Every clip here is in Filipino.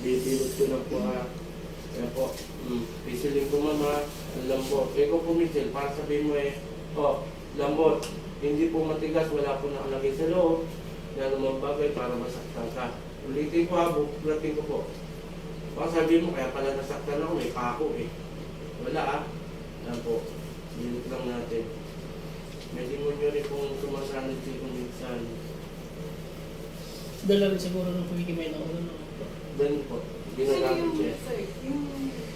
Bibilot ko na po ha. Kaya po, mm, pisilin ko mama, ang lambot. Ikaw po, Michelle, para sabihin mo eh, oh, lambot, hindi po matigas, wala po nakalagay sa loob. Yan ang mga bagay para masaktan ka. Ulitin ko ha, buklatin ko po. Baka sabihin mo, kaya pala nasaktan ako, may pako eh. Wala ah. Yan po, bilot lang natin. May demonyo rin pong sumasanod dito minsan. Dala rin siguro ng pagkikimay ng ulo. no? Ganun po, ginagamit yung, siya. sir, yung,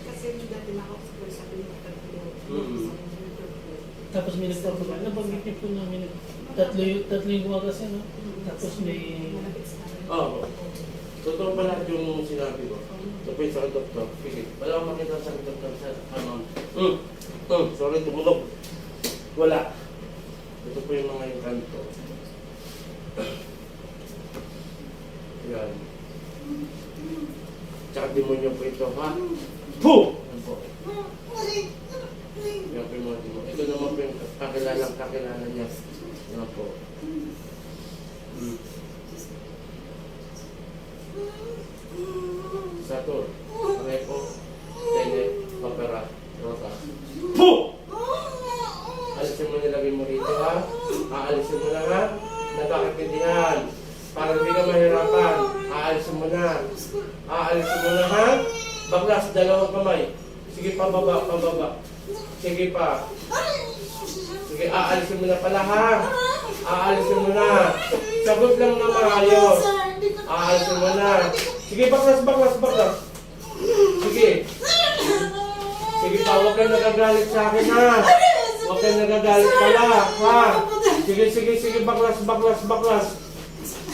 kasi yung dati nakakasakol sa akin yung tatlo. Mm. Tapos may nagpapagawa. Nabanggit niyo po namin. Tatlo yung, tatlo yung gumagas yan. No? Tapos may... Akin. Oo. Totoo ba lahat yung sinabi ko? Po yung sa doktor. Sige, wala akong makita sa doktor sa ano. Hmm. Hmm. Sorry, tumulog. Wala. Ito po yung mga yung kanto. Yan. Tsaka demonyo po ito, ha? Pu! Yan po. Yan po yung mga demonyo. Ito naman po yung kakilalang kakilala niya. Yan po. Hmm. Satur, Repo, Tene, Papera, Rota. Po! Alisin mo nilagay mo rito ha. Aalisin mo na ha. Nagkakaintindihan. Para hindi ka mahirapan. Aalisin mo na. Aalisin mo na ha. Baklas, dalawang kamay. Sige, pababa, pababa. Sige pa. Sige, aalisin mo na pala ha. Aalisin mo na. Sagot lang na maayos. Aalisin mo na. Sige, baklas, baklas, baklas. Sige. Sige pa, huwag kang nagagalit sa akin ha. Huwag kang nagagalit pala, ha? Sige, sige, sige, baklas, baklas, baklas.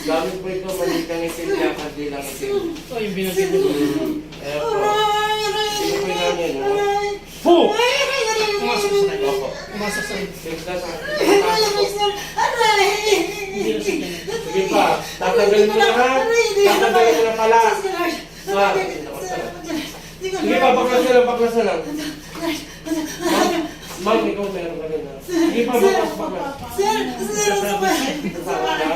Gamit po ito, maliit ang itim niya, hindi lang itim. Oh, yung binagay niyo po. Eh po. Sige po yung namin? Po! Pumasok sa kanya. Opo. Pumasok sa kanya. Sige, sa. Sige pa, tatanggalin mo na ha? Tatanggalin mo na pala. Sige pa, baklas na lang, baklas na lang. Ma'am, ma'am, ikaw meron ka rin? Sige pa, baklas, baklas. Kasama ka?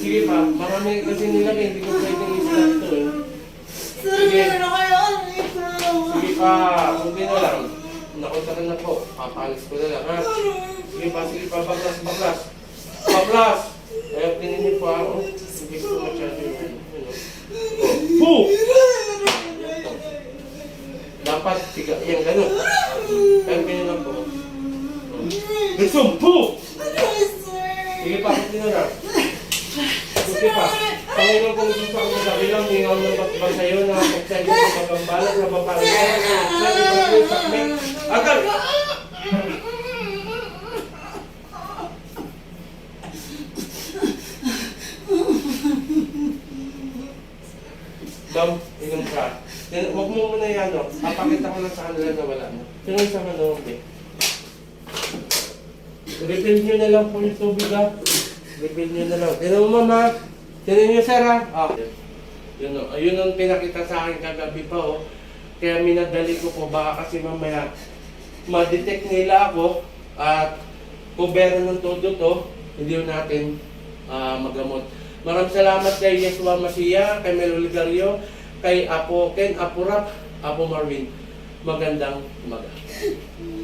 Sige pa, marami kasi nilagay, hindi ko pwedeng isa ito eh. Sige pa, kunti na lang. Nakunta ka na po, papalis ko na lang ha. Sige pa, sige pa, baklas, baklas. Baklas! Eh, tinin po ako. Hindi ko masyado yung ano. yun, oh. Po! Dapat, tiga, yan, ganun. Pero ganyan lang po. Gusto, po! Sige pa, kunti na lang. Kunti pa. Panginoon kong gusto ako sa bilang, hingaw ng batbang sa iyo na pagsayo sa pagkambalat na maparingan sa ibang sakmet. Ma'am, inom ka. Yan, Huwag mo muna yan, no? Papakita ko lang sa kanila na wala. Sino yung sa ano, okay? Refill nyo na lang po yung tubig, ha? Refill nyo na lang. Mo, mama. Tinan nyo, sir, ha? Ah. Yun, oh. Ayun ang pinakita sa akin kagabi pa, oh. Kaya minadali ko po, baka kasi mamaya ma-detect nila ako at kubera ng todo to, hindi natin ah, magamot. Maraming salamat kay Yesua Masia, kay Melo Ligario, kay Apo Ken, Apo Rap, Apo Marvin. Magandang umaga.